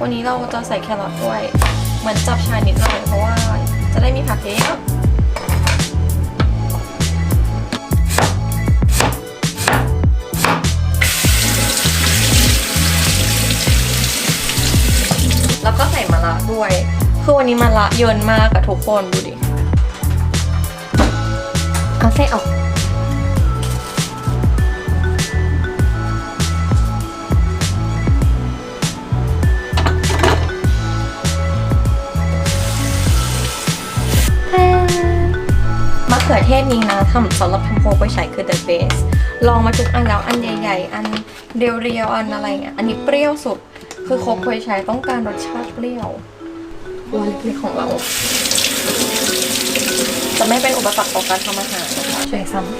วันนี้เราจะใส่แครอทด้วย เหมือนจับชานิดหน่อยเพราะว่าจะได้มีผักเยอะแล้วก็ใส่มะระด้วย คือวันนี้มะระเยินมากอะทุกคนดูดิ เอาไส้ออก ขือเทศนี้นะทำสำหรับทำโคไปใช้คือ the best ลองมาทุกอันแล้วอันใหญ่ๆ อันเรียวๆ อันอะไรเงี้ย อันนี้เปรี้ยวสุด คือโคไปใช้ต้องการรสชาติเปรี้ยววันเล็กๆของเรา จะไม่เป็นอุปสรรคต่อการทำอาหารนะคะช่วยซ้ำ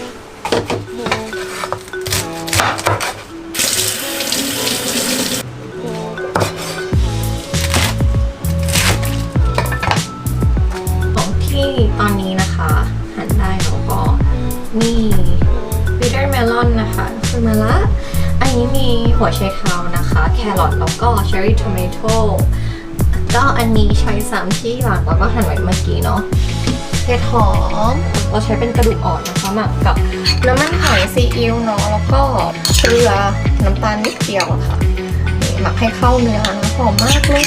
อนนะคะคือมะละอันนี้มีหัวไชเท้านะคะ แครอทแล้วก็เชอร์รี่ทอมโตก็อันนี้ใช้สามที่หลักแล้วก็หั่นไว้เมื่อกี้เนาะเห็ดหอมเราใช้เป็นกระดูกอ่อนนะคะหมักกับน้ำมันหอยซีอิ๊วเนาะแล้วก็เกลือน้ำตาลนิดเดียวอะค่ะหมักให้เข้าเนื้อนะหอมมากเลย